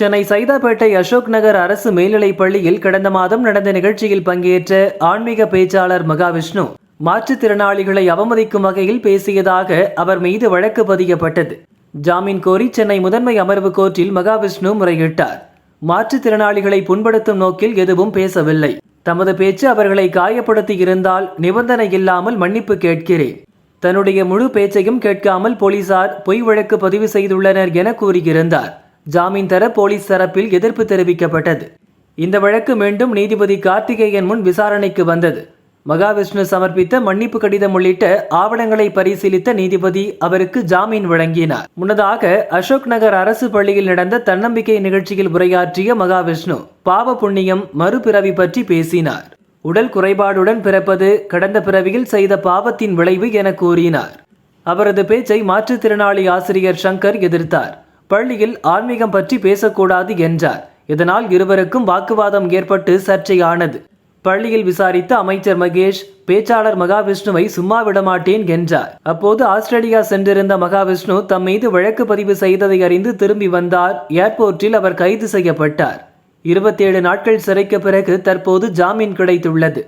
சென்னை சைதாப்பேட்டை அசோக் நகர் அரசு மேல்நிலைப் பள்ளியில் கடந்த மாதம் நடந்த நிகழ்ச்சியில் பங்கேற்ற ஆன்மீக பேச்சாளர் மகாவிஷ்ணு மாற்றுத்திறனாளிகளை அவமதிக்கும் வகையில் பேசியதாக அவர் மீது வழக்கு பதியப்பட்டது. ஜாமீன் கோரி சென்னை முதன்மை அமர்வு கோர்ட்டில் மகாவிஷ்ணு முறையிட்டார். மாற்றுத்திறனாளிகளை புண்படுத்தும் நோக்கில் எதுவும் பேசவில்லை. தமது பேச்சு அவர்களை காயப்படுத்தி இருந்தால் நிபந்தனை இல்லாமல் மன்னிப்பு கேட்கிறேன். தன்னுடைய முழு பேச்சையும் கேட்காமல் போலீசார் பொய் வழக்கு பதிவு செய்துள்ளனர் என கூறியிருந்தார். ஜாமீன் தர போலீஸ் தரப்பில் எதிர்ப்பு தெரிவிக்கப்பட்டது. இந்த வழக்கு மீண்டும் நீதிபதி கார்த்திகேயன் முன் விசாரணைக்கு வந்தது. மகாவிஷ்ணு சமர்ப்பித்த மன்னிப்பு கடிதம் உள்ளிட்ட ஆவணங்களை பரிசீலித்த நீதிபதி அவருக்கு ஜாமீன் வழங்கினார். முன்னதாக அசோக் நகர் அரசு பள்ளியில் நடந்த தன்னம்பிக்கை நிகழ்ச்சியில் உரையாற்றிய மகாவிஷ்ணு பாவ புண்ணியம் மறுபிறவி பற்றி பேசினார். உடல் குறைபாடுடன் பிறப்பது கடந்த பிறவியில் செய்த பாவத்தின் விளைவு என கூறினார். அவரது பேச்சை மாற்றுத்திறனாளி ஆசிரியர் சங்கர் எதிர்த்தார். பள்ளியில் ஆன்மீகம் பற்றி பேசக்கூடாது என்றார். இதனால் இருவருக்கும் வாக்குவாதம் ஏற்பட்டு சர்ச்சையானது. பள்ளியில் விசாரித்த அமைச்சர் மகேஷ் பேச்சாளர் மகாவிஷ்ணுவை சும்மா விடமாட்டேன் என்றார். அப்போது ஆஸ்திரேலியா சென்றிருந்த மகாவிஷ்ணு தம் மீது வழக்கு பதிவு செய்ததை அறிந்து திரும்பி வந்தார். ஏர்போர்ட்டில் அவர் கைது செய்யப்பட்டார். இருபத்தேழு நாட்கள் சிறைக்கு பிறகு தற்போது ஜாமீன் கிடைத்துள்ளது.